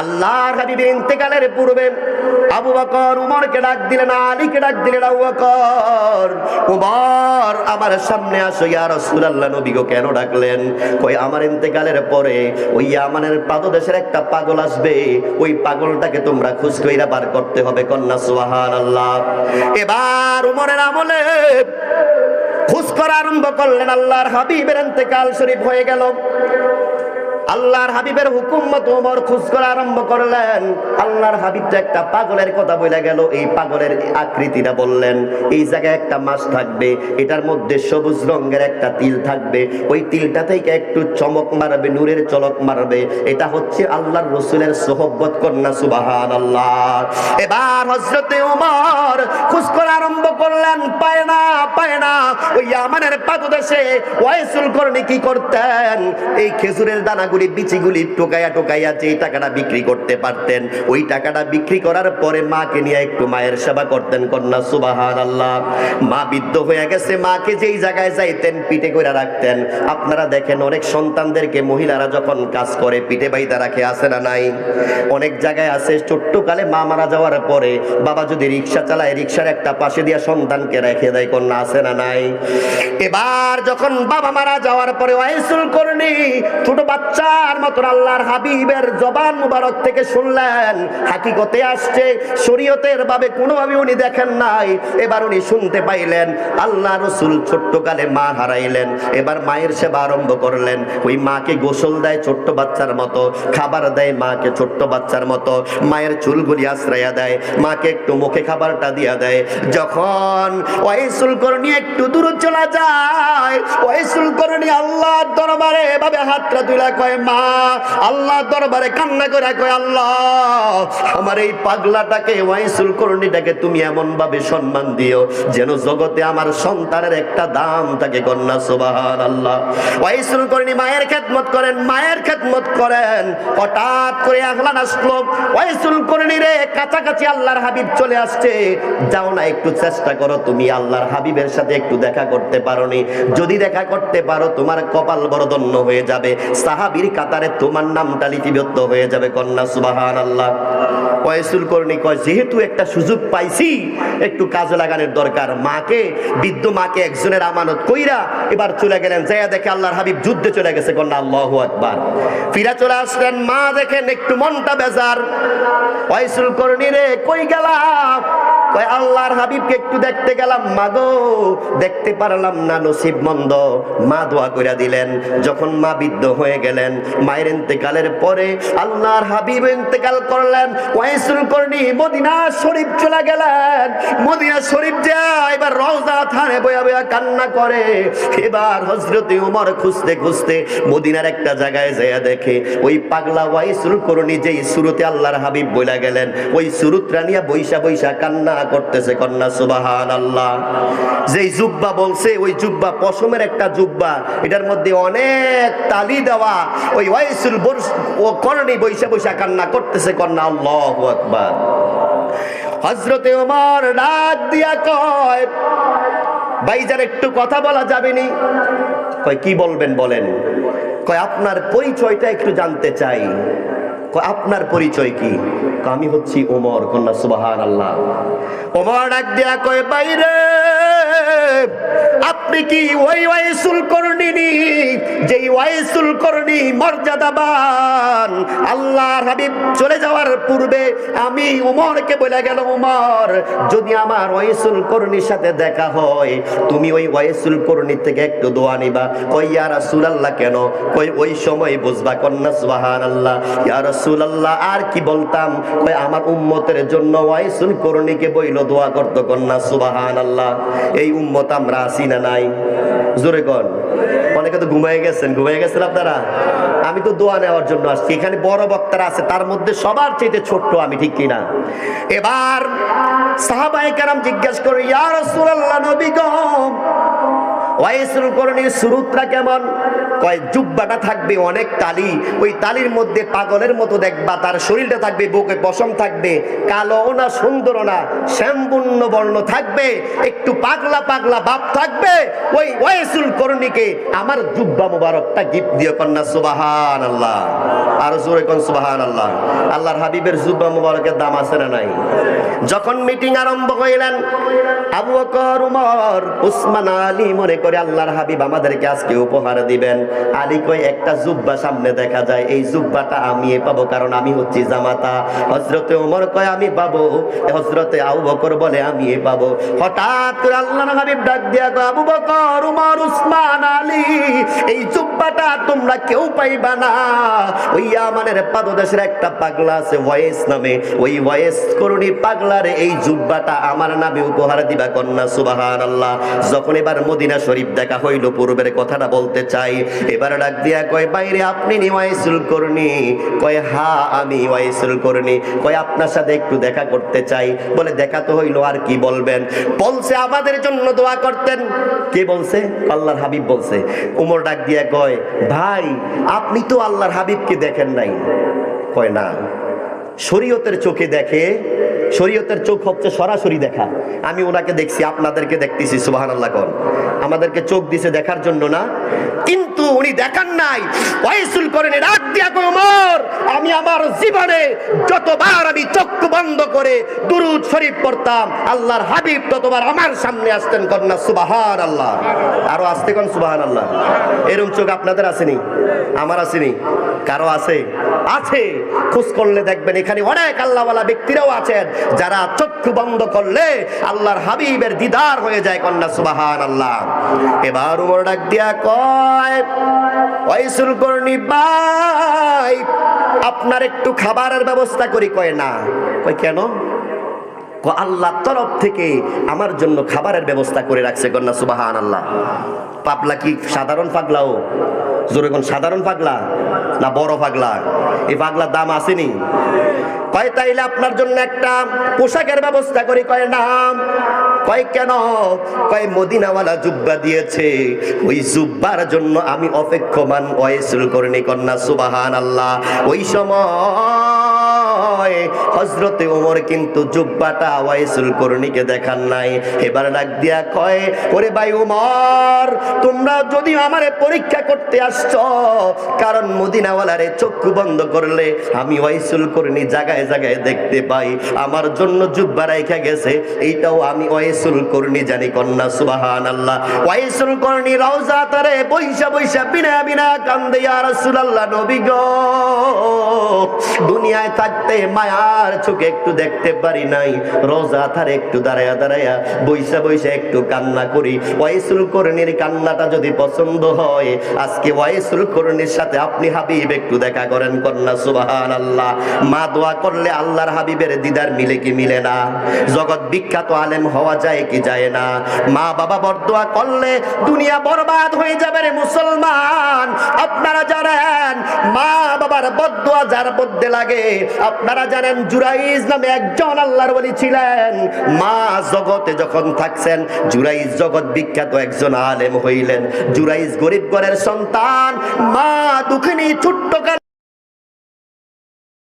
আল্লাহর হাবিবের ইন্তেকালের পূর্বে আবু বকর, উমরকে ডাক দিলেন, আলীকে ডাক দিলেন, আবু বকর, উমর আমার সামনে আসো, ইয়া রাসূলুল্লাহ নবী কেন ডাকলেন? কই, আমার ইন্তেকালের পরে ওই ইয়ামানের পাদদেশের একটা পাগল আসবে, ওই পাগলটাকে তোমরা খুঁজ কইরা বার করতে হবে, কন্যা, সুবহানাল্লাহ। এবার উমরের আমলে খুশ করা আরম্ভ করলেন, আল্লাহর হাবিবের ইন্তেকাল শরীফ হয়ে গেল। আল্লাহর হাবিবের হুকুম মতো ওমর খোঁজ করা আরম্ভ করলেন। আল্লাহর হাবিব তো একটা পাগলের কথা বলে গেল। এই পাগলের আকৃতিটা বললেন, এই জায়গায় একটা মাছ থাকবে, এটার মধ্যে সবুজ রঙের একটা তিল থাকবে। ওই তিলটা থেকে একটু চমক মারবে, নূরের চলক মারবে। এটা হচ্ছে আল্লাহর রসুলের সোহব্বত কন্যা সুবাহান আল্লাহ এবার হজরতে উমর খোঁজ করা আরম্ভ করলেন, পায় না পায় না ওই আমানের পাদদেশে ওয়াইসুল করনি কি করতেন? এই খেজুরের দানাগুলি বিচিগুলি টোকাইয়া টোকাইয়া যে টাকাটা বিক্রি করতে পারতেন, ওই টাকাটা বিক্রি করার পরে মাকে নিয়ে একটু মায়ের সেবা করতেন কন্যা সুবাহান আল্লাহ মা বৃদ্ধ হয়ে গেছে, মাকে যেই জায়গায় যাইতেন পিঠে করে রাখতেন। আপনারা দেখেন অনেক সন্তানদেরকে মহিলারা যখন কাজ করে, পিঠে বাইতে রাখে আসে না নাই? অনেক জায়গায় আছে ছোট্ট কালে মা মারা যাওয়ার পরে বাবা যদি রিক্সা চালায়, রিক্সার একটা পাশে দিয়া সন্তানকে রেখে দেয়, কন্যা আসে না নাই? এবার যখন বাবা মারা যাওয়ার পরে ওয়াইসুল করনি, ছোট বাচ্চার মতন আল্লাহর হাবিবের জবান মুবারক থেকে শুনলেন। হাকিকতে আসছে, শরীয়তের ভাবে কোনোভাবে উনি দেখেন নাই। এবার উনি শুনতে পাইলেন, আল্লাহ রসুল ছোট্ট কালে মা হারাইলেন। এবার মায়ের সেবা আরম্ভ করলেন। ওই মাকে গোসল দেয় ছোট্ট বাচ্চার মতো, খাবার দেয় মাকে ছোট্ট বাচ্চার মতো, মায়ের চুলগুলি আশ্রয়া দেয়, মাকে একটু মুখে খাবারটা দিয়া দেয়। যখন ওয়াইসুল করনি একটু দূর যায়। দরবারে এভাবে হাতটা কয়, মা দরবারে কান্না করে কয়, আল্লাহ, আমার এই পাগলাটাকে তুমি এমন ভাবে সম্মান দিও যেন জগতে আমার সন্তানের একটা দাম থাকে কন্যা সুবাহান আল্লাহ ওয়াইসুল করনি মায়ের খেদমত করেন, মায়ের খেদমত করেন। হঠাৎ করে আগলান আসলো ওয়াইসুল করনি রে, কাছাকাছি আল্লাহর হাবিব চলে আসছে। যাও না, একটু চেষ্টা করো তুমি, আল্লাহর হাবিবের সাথে একটু দেখা করতে পারোনি। যদি দেখা করতে পারো, তোমার কপাল বড় ধন্য হয়ে যাবে। সাহাবীর কাতারে তোমার নামটা লিপিবদ্ধ হয়ে যাবে, কন্যা সুবাহান আল্লাহ ওয়াইসুল করনি, কয়, যেহেতু একটা সুযোগ পাইছি, একটু কাজে লাগানোর দরকার। মাকে, বৃদ্ধ মাকে একজনের আমানত কইরা এবার চলে গেলেন। যাইয়া দেখে আল্লাহর হাবিব যুদ্ধে চলে গেছে, কন্যা, আল্লাহু আকবার। ফিরা চলে আসলেন, মা দেখেন একটু মনটা বেজার। ওয়াইসুল করনি রে, কই গেলাম কয়, আল্লাহর হাবিবকে একটু দেখতে গেলাম। মাগো দেখতে পারলাম না, নসিব মন্দ। মা দোয়া করে দিলেন। যখন মা বৃদ্ধ হয়ে গেলেন, মায়ের ইন্তেকালের পরে আল্লাহর হাবিব ইন্তেকাল করলেন। ওয়াইসুল করনি মদিনা শরীফ চলে গেলেন। মদিনা শরীফ যায়, এবার রওজা থানে বয়া বয়া কান্না করে। এবার হজরতে উমর খুঁজতে খুঁজতে মদিনার একটা জায়গায় যায় দেখে, ওই পাগলা ওয়াইসুল করনি যেই সুরতে আল্লাহর হাবিব বইলা গেলেন, ওই সুরুতরা নিয়ে বৈশা বৈশা কান্না করতেছে কন্যা সুবাহান আল্লাহ যেই জুব্বা বলছে, ওই জুব্বা পশমের একটা জুব্বা। এটার মধ্যে অনেক তালি দেওয়া। ওই ওয়াইসুল ও করণী বৈশা বৈশা কান্না করতেছে কন্যা, আল্লাহ আকবার। হজরতে ওমর ডাক দিয়া কয় ভাইজান একটু কথা বলা যাবে যাবেনি কয়, কি বলবেন বলেন? কয়, আপনার পরিচয়টা একটু জানতে চাই। কয়, আপনার পরিচয় কি? আমি হচ্ছি ওমর কন্যা সুবাহান আল্লাহ ওমর ডাক দিয়া কয় বাইরে আপনি কি ওই ওয়াইসুল করণিনি যেই ওয়াইসুল করণি মর্যাদাবান। আল্লাহর হাবিব চলে যাওয়ার পূর্বে আমি উমরকে বলে গেল, উমর, যদি আমার ওয়াইসুল করণির সাথে দেখা হয়, তুমি ওই ওয়াইসুল করণি থেকে একটু দোয়া নিবা। কই, ইয়া রাসূলুল্লাহ, কেন? কই, ওই সময় বুঝবা কন্যা, সুবহানাল্লাহ। ইয়া রাসূলুল্লাহ, আর কি বলতাম? কই, আমার উম্মতের জন্য ওয়াইসুল করণিকে বইল দোয়া করত কন্যা, সুবহানাল্লাহ। এই উম্মত আমরা আছি না নাই। জোরে কন। অনেকে তো ঘুমাই গেছেন। ঘুমাই গেছেন আপনারা? আমি তো দোয়া নেওয়ার জন্য আসছি। এখানে বড় বক্তারা আছে, তার মধ্যে সবার চাইতে ছোট্ট আমি, ঠিক কিনা? এবার সাহাবাই কারাম জিজ্ঞেস করি ইয়ার রাসূলুল্লাহ, নবী গম ওয়াইসুল করণীর সুরুতরা কেমন? কয় জুব্বাটা থাকবে অনেক তালি, ওই তালির মধ্যে পাগলের মতো দেখবা, তার শরীরটা থাকবে, বুকে পশম থাকবে কালো না সুন্দর না শ্যামবর্ণ বর্ণ থাকবে, একটু পাগলা পাগলা বাপ থাকবে, ওই ওয়েসুল করণীকে আমার জুব্বা মুবারকটা গিফট দিয়ে কন্যা সুবাহান আল্লাহ আরও জোরে কোন সুবাহান আল্লাহ আল্লাহর হাবিবের জুব্বা মুবারকের দাম আছে না নাই? যখন মিটিং আরম্ভ হইলেন, আবু বকর, উমর, উসমান, আলী মনে করে আল্লাহর হাবিব আমাদেরকে আজকে উপহার দিবেন। আলী কই একটা জুব্বা সামনে দেখা যায়। এই জুব্বাটা আমি পাবো কারণ আমি হচ্ছি জামাতা। হজরতে উমর কয়, আমি পাবো। হজরতে আবু বকর বলে, আমি পাবো। হঠাৎ করে আল্লাহর হাবিব ডাক দিয়া কয়, আবু বকর, উমর, উসমান, আলী, এই জুব্বাটা তোমরা কেউ পাইবা না। ওই আমানের পাদদেশের একটা পাগলা আছে ভয়েস নামে। ওই ভয়েস করুনি পাগলার এই জুব্বাটা আমার নামে উপহার দিবা কন্যা সুবাহান আল্লাহ যখন এবার মদিনা শরীফ দেখা হইল, পূর্বের কথাটা বলতে চাই এবার ডাক দিয়া কয়, বাইরে আপনি নি ওয়াইসুল করনি। কয়, হা, আমি ওয়াইসুল করনি। কয়, আপনার সাথে একটু দেখা করতে চাই। বলে, দেখা তো হইল, আর কি বলবেন? বলছে, আমাদের জন্য দোয়া করতেন। কে বলছে? আল্লাহর হাবিব বলছে। উমর ডাক দিয়া কয়, ভাই, আপনি তো আল্লাহর হাবিবকে দেখেন নাই। কয়, না। শরীয়তের চোখে দেখে শরীয়তের চোখ হচ্ছে সরাসরি দেখা। আমি ওনাকে দেখছি, আপনাদেরকে দেখতেছি সুবাহান আল্লাহ কন। আমাদেরকে চোখ দিছে দেখার জন্য না, কিন্তু উনি দেখান নাই। ওয়াইসুল করেন রাত দিয়া ওমর, আমি আমার জীবনে যতবার আমি চোখ বন্ধ করে দুরুদ শরীফ পড়তাম, আল্লাহর হাবিব ততবার আমার সামনে আসতেন কন্যা সুবাহান আল্লাহ আরও আসতে কোন সুবাহান আল্লাহ এরকম চোখ আপনাদের আসেনি? আমার আসেনি? কারও আছে? আছে। খোঁজ করলে দেখবেন এখানে অনেক আল্লাহওয়ালা ব্যক্তিরাও আছেন। যারা চক্ষু বন্ধ করলে আল্লাহর হাবিবের দিদার হয়ে যায় কন্যা সুবাহান আল্লাহ এবার উমর ডাক দিয়া কয় করনি ভাই, আপনার একটু খাবারের ব্যবস্থা করি। কয়, না। কয়, কেন? আল্লাহ তরফ থেকে আমার জন্য খাবারের ব্যবস্থা করে রাখছে কন্যা সুবাহান আল্লাহ পাগলা কি সাধারণ পাগলাও জোরে কোন, সাধারণ পাগলা? না বড় পাগলা? এই পাগলার দাম আসেনি। কয়, তাইলে আপনার জন্য একটা পোশাকের ব্যবস্থা করি। কয়, নাম। কয়, কেন? কয়, মদিনাওয়ালা জুব্বা দিয়েছে। ওই জুব্বার জন্য আমি অপেক্ষমান ওয়েসুল করিনি কন্যা সুবাহান আল্লাহ ওই সময় হজরতে ওমর কিন্তু জুব্বাটা ওয়াইসুল করণীকে দেখান নাই। এবার ডাক দিয়া কয়, ওরে ভাই ওমর, তোমরা যদি আমারে পরীক্ষা করতে আসছো, কারণ মদিনাওয়ালারে চক্ষু বন্ধ করলে আমি ওয়াইসুল করণী জায়গায় জায়গায় দেখতে পাই। আমার জন্য জুব্বা রাইখা গেছে, এইটাও আমি ওয়াইসুল করণী জানি কন্যা সুবাহান আল্লাহ ওয়াইসুল করণী রওজা তারে বৈশা বৈশা বিনা বিনা কান্দে, ইয়া রাসূলুল্লাহ, নবী গো, দুনিয়ায় থাকতে মায়ার চোখে একটু দেখতে পারি নাই। রোজা থার একটু দাঁড়ায়া দাঁড়ায়া বৈশা বৈশা একটু কান্না করি। ওয়াইসুল করণীর কান্নাটা যদি পছন্দ হয়, আজকে ওয়াইসুল করণীর সাথে আপনি হাবিব একটু দেখা করেন কন্যা সুবাহান আল্লাহ মা দোয়া করলে আল্লাহর হাবিবের দিদার মিলে কি মিলে না? জগৎ বিখ্যাত আলেম হওয়া যায় কি যায় না? মা বাবা বরদোয়া করলে দুনিয়া বরবাদ হয়ে যাবে রে মুসলমান। আপনারা জানেন, মা বাবার বদুয়া যার মধ্যে লাগে, আপনারা জানেন জুরাইজ নামে একজন আল্লাহর বলি ছিলেন। মা জগতে যখন থাকছেন, জুরাইজ জগৎ বিখ্যাত একজন আলেম হইলেন। জুরাইজ গরিব ঘরের সন্তান, মা দুঃখিনী ছোট্ট